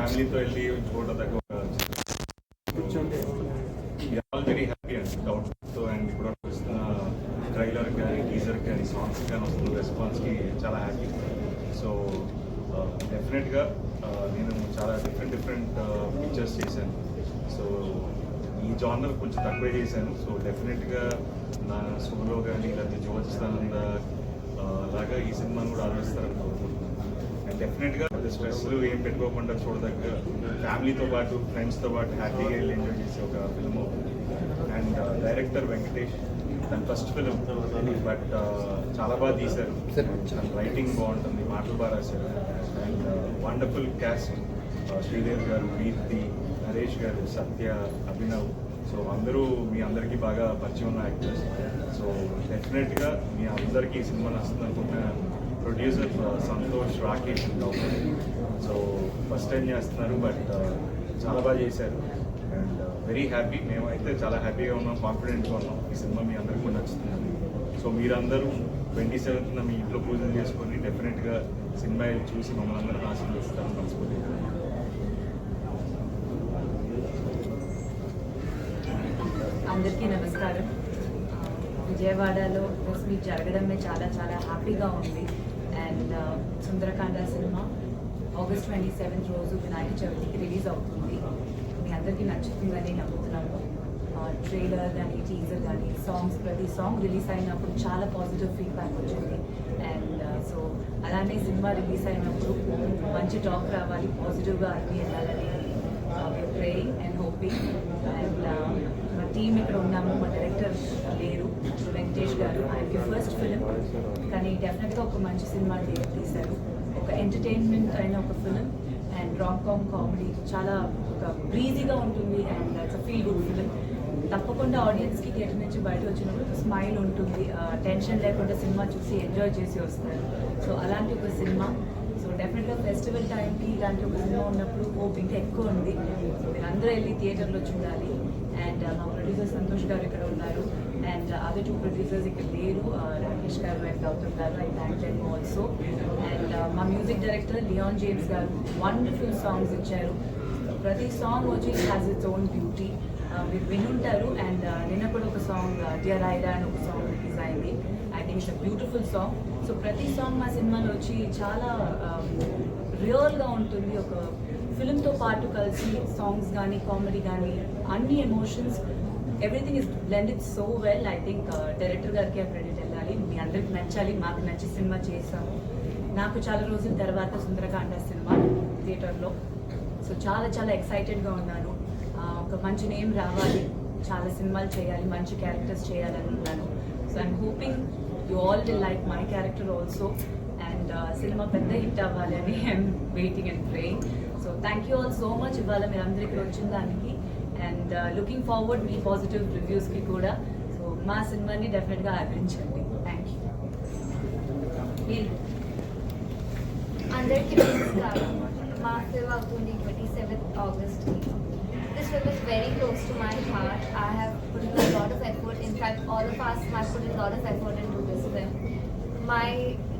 ఫ్యామిలీతో వెళ్ళి చూడదగ్గ ఆల్ వెరీ హ్యాపీ అండి డౌట్తో అండ్ ఇప్పుడు వస్తున్న ట్రైలర్ కానీ టీజర్ కానీ సాంగ్స్ కానీ వస్తున్న రెస్పాన్స్కి చాలా హ్యాపీ సో డెఫినెట్గా నేను చాలా డిఫరెంట్ డిఫరెంట్ పిక్చర్స్ చేశాను. సో ఈ జానర్ కొంచెం తక్కువే చేశాను. సో డెఫినెట్గా నా సోలో కానీ లేకపోతే జ్యోతిస్తానంద లాగా ఈ సినిమాను కూడా అండ్ డెఫినెట్గా స్ట్రెస్ ఏం పెట్టుకోకుండా చూడదగ్గ ఫ్యామిలీతో పాటు ఫ్రెండ్స్తో పాటు హ్యాపీగా వెళ్ళి ఎంజాయ్ చేసే ఒక ఫిల్మ్ అండ్ డైరెక్టర్ వెంకటేష్ తన ఫస్ట్ ఫిలిం బట్ చాలా బాగా తీశారు. రైటింగ్ బాగుంటుంది మాటలు బాగా రాశారు. అండ్ వండర్ఫుల్ క్యాస్ట్ శ్రీదేవి గారు కీర్తి నరేష్ గారు సత్య అభినవ్ సో అందరూ మీ అందరికీ బాగా పరిచయం ఉన్న యాక్టర్స్ సో డెఫినెట్గా మీ అందరికీ ఈ సినిమా నచ్చుతుంది అనుకుంటున్నాను producer Santosh Rakesh so first time చేస్తున్నారు బట్ చాలా బాగా చేశారు. అండ్ వెరీ హ్యాపీ మేమైతే చాలా హ్యాపీగా ఉన్నాం కాన్ఫిడెంట్గా ఉన్నాం. ఈ సినిమా మీ అందరికీ కూడా నచ్చుతుంది సో మీరందరూ ట్వంటీ సెవెంత్న మీ ఇంట్లో పూజలు చేసుకొని డెఫినెట్గా సినిమా చూసి మమ్మల్ని అందరూ ఆశీర్వదిస్తారని మనస్ఫూర్తిగా. అందరికీ నమస్కారం. విజయవాడలో ప్రెస్ మీట్ జరగడమే చాలా చాలా హ్యాపీగా ఉంది. And uh, Sundarakanda cinema August twenty seventh రోజు వినాయక చవితికి రిలీజ్ అవుతుంది. మీ అందరికీ నచ్చుతుందని నమ్ముతున్నాము ట్రైలర్ కానీ టీజర్ కానీ సాంగ్స్ ప్రతి సాంగ్ రిలీజ్ అయినప్పుడు చాలా పాజిటివ్ ఫీడ్బ్యాక్ వచ్చింది. అండ్ uh, సో అలానే సినిమా రిలీజ్ అయినప్పుడు మంచి టాక్ రావాలి పాజిటివ్గా అన్నీ వెళ్ళాలని uh, praying and hoping and team ఇక్కడ ఉన్నాము మా డైరెక్టర్ లేరు వెంకటేష్ గారు. ఆయనకి ఫస్ట్ ఫిలిం కానీ డెఫినెట్గా ఒక మంచి సినిమా తీశారు. ఒక ఎంటర్టైన్మెంట్ అయిన ఒక film and rom com comedy చాలా ఒక బ్రీజీగా ఉంటుంది and it's feel good film తప్పకుండా ఆడియన్స్కి థియేటర్ నుంచి బయట వచ్చినప్పుడు స్మైల్ ఉంటుంది. టెన్షన్ లేకుండా సినిమా చూసి ఎంజాయ్ చేసి వస్తారు. సో అలాంటి ఒక సినిమా. సో డెఫినెట్గా ఫెస్టివల్ టైంకి ఇలాంటి ఒక సినిమా ఉన్నప్పుడు హోప్ ఇంకా ఎక్కువ ఉంది. సో మీరు అందరూ వెళ్ళి థియేటర్లో చూడాలి. అండ్ uh, మా ప్రొడ్యూసర్ సంతోష్ గారు ఇక్కడ ఉన్నారు. అండ్ అదర్ టూ ప్రొడ్యూసర్స్ ఇక్కడ లేరు. Uh, Rakesh garu and Gautam garu I thank them also and మా music director Leon James garu wonderful songs ఇచ్చారు. ప్రతి సాంగ్ వచ్చి హ్యాస్ ఇట్స్ ఓన్ బ్యూటీ మీరు వినుంటారు. అండ్ uh, నిన్న కూడా ఒక సాంగ్ డియర్ ఐరా అని ఒక సాంగ్ రిలీజ్ అయింది. I think it's a beautiful song so ప్రతి సాంగ్ మా సినిమాలో వచ్చి చాలా um, రియల్గా ఉంటుంది. ఒక ఫిలింతో పాటు కలిసి సాంగ్స్ కానీ కామెడీ కానీ అన్ని emotions everything is blended so well I think director గారికి ఆ క్రెడిట్ వెళ్ళాలి. మీ అందరికి నచ్చాలి. మాకు నచ్చి సినిమా చేసాము నాకు చాలా రోజుల తర్వాత సుందరకాండ సినిమా థియేటర్లో. సో చాలా చాలా ఎక్సైటెడ్గా ఉన్నాను. ఒక మంచి నేమ్ రావాలి. చాలా సినిమాలు చేయాలి. మంచి క్యారెక్టర్స్ చేయాలని ఉన్నాను. So I'm hoping you all will like my character also cinema పెద్ద హిట్ అవ్వాలి అని I'm waiting and praying so thank you all so much ఇవాళ మీరు అందరూ ఇక్కడ వచ్చిన దానికి అండ్ లుకింగ్ ఫార్వర్డ్ మీ పాజిటివ్ రివ్యూస్కి కూడా సో మా సినిమాని డెఫినెట్గా ఆదరించండి థ్యాంక్ యూ అందరికీ నమస్కారం మా ఫిల్మ్ అవుతుంది twenty seventh August this film is very close to my heart I have put in a lot of effort. In fact, all of us have put in a lot of effort into this film. My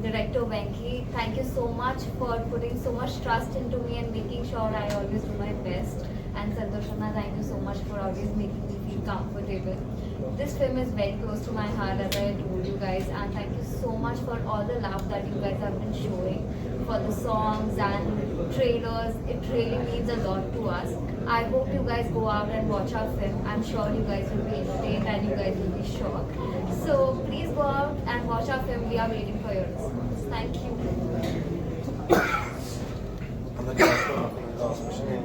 director Venki, thank you so much for putting so much trust into me and making sure I always do my best. And Santoshana, thank you so much for always making me feel comfortable This film is very close to my heart, as I told you guys, and thank you so much for all the love that you guys have been showing for the songs and trailers. It really means a lot to us. I hope you guys go out and watch our film. I'm sure you guys will be entertained and you guys will be shocked. So please go out and watch our film. We are waiting for your response. Thank you.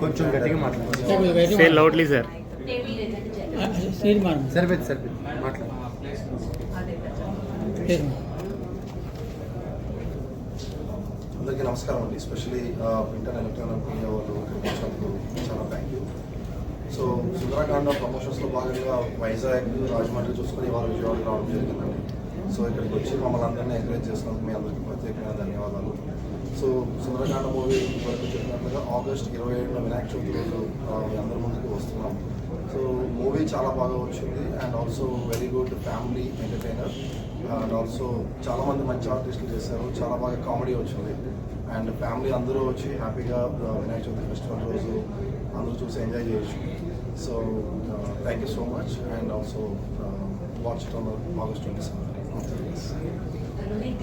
కొంచెం గట్టిగా మాట్లాడండి Say loudly, sir. సరిపోయింది సరిపోయింది. మాట్లాడు. అదే కదా పేరు అందరికీ నమస్కారం అండి. Especially print and electronic media వాళ్ళు ఇక్కడికి చాలా థ్యాంక్ యూ సో సుందరకాండ ప్రమోషన్స్లో భాగంగా వైజాగ్ రాజమండ్రి చూసుకుని ఇవాళ విజయవాడ రావడం జరిగిందండి. సో ఇక్కడికి వచ్చి మమ్మల్ని అందరినీ ఎంకరేజ్ చేసినందుకు మీ అందరికీ ప్రత్యేకంగా ధన్యవాదాలు. సో సుందరకాండ మూవీ వరకు చెప్పినట్లుగా ఆగస్ట్ ఇరవై ఏడున వినాయక చవితి రోజు ఆ, మీ అందరి ముందుకు చాలా బాగా వచ్చింది. And also very good family entertainer and also చాలా మంది మంచి ఆర్టిస్టులు చేశారు. చాలా బాగా కామెడీ వచ్చింది. అండ్ ఫ్యామిలీ అందరూ వచ్చి హ్యాపీగా వినాయక చవితి ఫెస్టివల్ రోజు అందరూ చూసి ఎంజాయ్ చేయొచ్చు. So thank you so much and also watch it on August twenty seven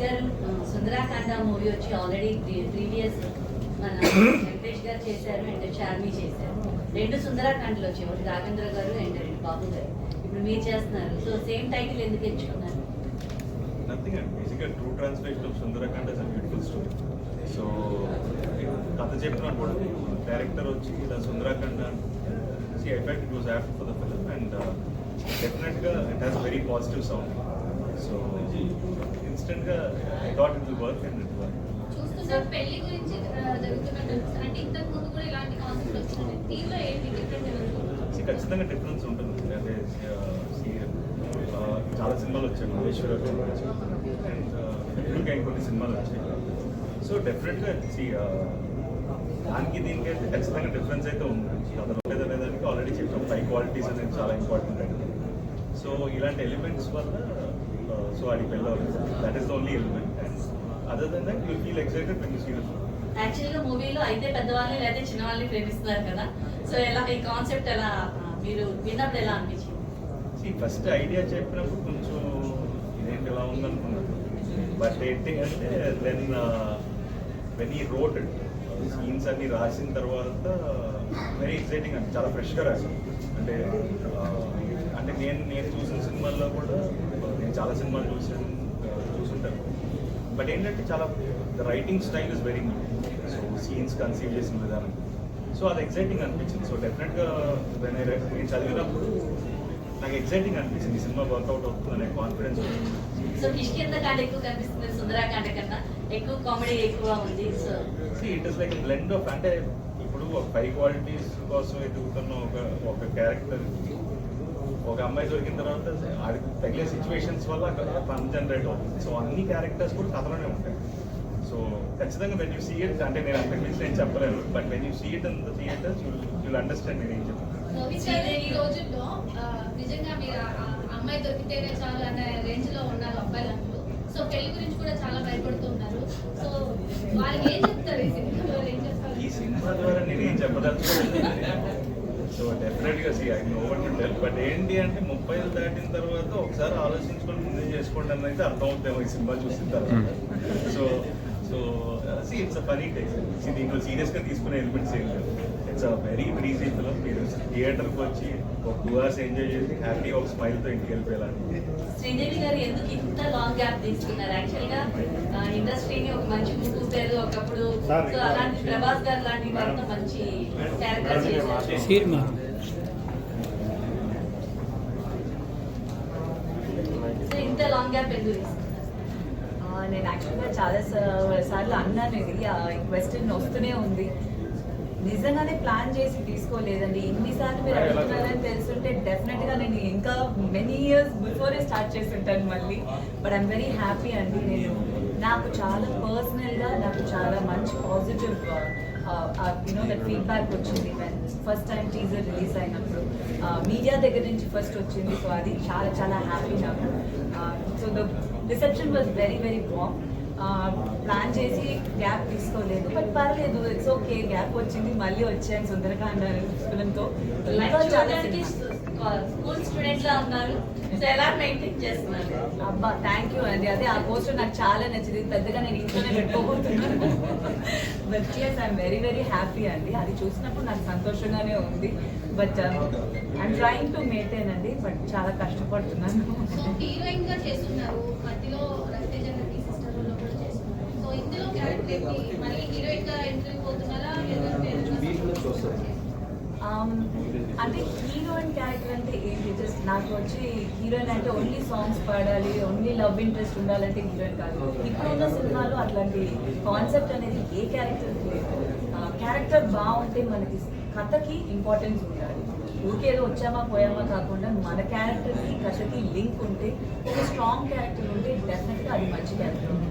గారు సుందరాకాండ మూవీ వచ్చి ఆల్రెడీ ప్రీవియస్ మన వెంకటేష్ గారు చేశారు అండ్ చార్మి చేశారు. రెండు సుందరాకాండలు వచ్చాయి. ఒకటి రాఘవేంద్ర గారు అండ్ బాబు గారు ఇప్పుడు మీరు చేస్తున్నారు. సో సేమ్ టైటిల్ ఎందుకు ఎంచుకున్నారు? నథింగ్ అండి బేసిక్గా true translation of Sundarakanda is a beautiful story so కథ చెప్పినప్పుడు డైరెక్టర్ వచ్చి ఇలా Sundarakanda see effect it was apt for the film and డెఫినెట్గా it has very positive sound so ఇన్స్టెంట్గా I thought it will work and it work చూస్తుంటే పెళ్ళి గురించి ఆ, జరుగుతున్నట్టు అనిపిస్తుంది. అంటే ఇంతకు ముందు కూడా ఇలాంటి కాన్సెప్ట్ వచ్చింది. దీనిలో ఏంటి డిఫరెంట్ See, ఖచ్చితంగా డిఫరెన్స్ ఉంటుంది అంటే see, uh, చాలా సినిమాలు వచ్చాయి మహేశ్వర్ అండ్ ఇంకా ఇంకొన్ని సినిమాలు వచ్చాయి సో డెఫినెట్గా దానికి దీనికి అయితే ఖచ్చితంగా డిఫరెన్స్ అయితే ఉంది. అతను లేదా లేదానికి ఆల్రెడీ చెప్పాం. హై క్వాలిటీస్ అనేది చాలా ఇంపార్టెంట్ అండి. సో ఇలాంటి ఎలిమెంట్స్ వల్ల uh, సో అది వెళ్ళాలి that is only element and other then that you feel excited when you see the యాక్చువల్గా మూవీలో అయితే పెద్దవాళ్ళని లేదా చిన్నవాళ్ళని ప్రేమిస్తున్నారు కదా. సో ఎలా ఈ కాన్సెప్ట్ ఎలా మీరు విన్నప్పుడు ఎలా అనిపించింది? ఫస్ట్ ఐడియా చెప్పినప్పుడు కొంచెం ఇదేంటి ఇలా ఉందనుకున్నాను బట్ ఏంటి అంటే దెన్ వెన్ ఈ రోడ్ సీన్స్ అన్ని రాసిన తర్వాత వెరీ ఎక్సైటింగ్ అండి. చాలా ఫ్రెష్గా రాశాను అంటే uh, అంటే నేను నేను చూసిన సినిమాల్లో కూడా నేను చాలా సినిమాలు చూసాను uh, చూసుంటాను. బట్ ఏంటంటే చాలా the writing style is very good so scenes conceive చేసిన విధానం. సో అది ఎక్సైటింగ్ అనిపించింది. సో డెఫినెట్గా నేను చదివినప్పుడు నాకు ఎక్సైటింగ్ అనిపించింది ఈ సినిమా వర్కౌట్ అవుతుందనే కాన్ఫిడెన్స్ సో కిష్కింద కాండ ఎక్కువ కనిపిస్తుంది? సుందరాకాండ కన్నా ఎక్కువ కామెడీ ఎక్కువ ఉంది so it is like blend of అంటే ఇప్పుడు ఒక హై క్వాలిటీస్ కోసం ఎదుగుతున్న ఒక ఒక క్యారెక్టర్ ఒక అమ్మాయి దొరికిన తర్వాత అది తగిలే సిచ్యువేషన్స్ వల్ల ఫన్ జనరేట్ అవుతుంది. సో అన్ని క్యారెక్టర్స్ కూడా కథలోనే ఉంటాయి. సో ఖచ్చితంగా వెన్ యూ సీ ఇట్ అంటే నేను అంతకు మించి నేను చెప్పలేను but when you see it in the theatres you'll understand నేను ఏం చెప్తాను ఈ రోజుల్లో నిజంగా మీరు అమ్మాయి దొరికితేనే చాలు అనే రేంజ్లో ఉన్నారు అబ్బాయిలందరూ. సో పెళ్ళి గురించి కూడా చాలా భయపడుతున్నారు సో వాళ్ళకి ఏం చెప్తారు ఈ సినిమా ద్వారా? ఏం చెప్తారు? ఈ సినిమా ద్వారా నేను ఏం చెప్పదలుచుకోలేదు. సో డెఫినెట్గా see I know tell but ఏంటి అంటే ముప్పై దాటిన తర్వాత ఒకసారి ఆలోచించుకొని ముందే చేసుకోండి అని అయితే అర్థం అవుతామో ఈ సినిమా చూసిన తర్వాత. So so see it's a funny take see దీంట్లో సీరియస్గా తీసుకునే ఎలిమెంట్స్ ఏం లేవు. It's a very breezy film మీరు థియేటర్కి వచ్చి ఒక టూ అవర్స్ ఎంజాయ్ చేసి హ్యాపీ ఒక స్మైల్తో ఇంటికి వెళ్ళిపోయేలాంటి శ్రీదేవి గారు ఎందుకు ఇంత లాంగ్ గ్యాప్ తీసుకున్నారు? యాక్చువల్గా ఇండస్ట్రీని ఒక మంచి ముగ్గు పేరు ఒకప్పుడు సో అలాంటి ప్రభాస్ గారు లాంటి వాళ్ళతో మంచి క్యారెక్టర్ చేశారు. ఇంత లాంగ్ గ్యాప్ ఎందుకు తీసుకున్నారు? ఆ, నేను యాక్చువల్గా చాలా సార్లు అన్నాను ఇది క్వశ్చన్ వస్తూనే ఉంది. నిజంగానే ప్లాన్ చేసి తీసుకోలేదండి. ఇన్నిసార్లు మీరు అడుగుతున్నారని తెలుసుంటే డెఫినెట్గా నేను ఇంకా మెనీ ఇయర్స్ బిఫోరే స్టార్ట్ చేస్తుంటాను మళ్ళీ. బట్ ఐమ్ వెరీ హ్యాపీ అండి నేను. నాకు చాలా పర్సనల్గా నాకు చాలా మంచి positive you know that feedback వచ్చింది ఫస్ట్ టైం టీజర్ రిలీజ్ అయినప్పుడు. మీడియా దగ్గర నుంచి ఫస్ట్ వచ్చింది. సో అది చాలా చాలా హ్యాపీ నాకు. So the reception was very very bang plan చేసి గ్యాప్ తీసుకోలేదు. బట్ పర్లేదు ఇట్స్ ఓకే గ్యాప్ వచ్చింది మళ్ళీ వచ్చాను సుందరకాండ సినిమా. స్కూల్ స్టూడెంట్ లా ఉన్నారు. ఎలా మెయింటైన్ చేస్తున్నారు? అబ్బా థ్యాంక్ యూ అండి అదే ఆ పోస్టర్ నాకు చాలా నచ్చింది. పెద్దగా నేను ఇంట్లోనే పెట్టుకోబోతున్నాను. But yes I'm very very happy అండి అది చూసినప్పుడు నాకు సంతోషంగానే ఉంది. But I'm trying to maintain అండి బట్ చాలా కష్టపడుతున్నాను. హీరోయిన్గా చేస్తున్నారు మధ్యలో రవితేజ గారికి సిస్టర్లో కూడా చేస్తున్నారు సో ఇందులో క్యారెక్టర్ ఏంటి మళ్ళీ హీరోయిన్గా ఎంట్రీ పోతున్నారా లేదంటే Um, అంటే హీరోయిన్ క్యారెక్టర్ అంటే ఏంటి జస్ట్ నాకు వచ్చి హీరోయిన్ అంటే ఓన్లీ సాంగ్స్ పాడాలి ఓన్లీ లవ్ ఇంట్రెస్ట్ ఉండాలంటే హీరోయిన్ కాదు ఇప్పుడున్న సినిమాలో అట్లాంటి కాన్సెప్ట్ అనేది ఏ క్యారెక్టర్ లేదు క్యారెక్టర్ బాగుంటే మనకి కథకి ఇంపార్టెన్స్ ఉండాలి ఊరికేదో వచ్చామా పోయామా కాకుండా మన క్యారెక్టర్కి కథకి లింక్ ఉంటే ఒక స్ట్రాంగ్ క్యారెక్టర్ ఉంటే డెఫినెట్గా అది మంచి క్యారెక్టర్ ఉంటుంది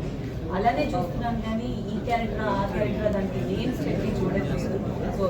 అలానే చూస్తున్నాం కానీ ఈ క్యారెక్టర్ ఆ క్యారెక్టర్ దానికి నేమ్స్ చెప్పి చూడలేదు సో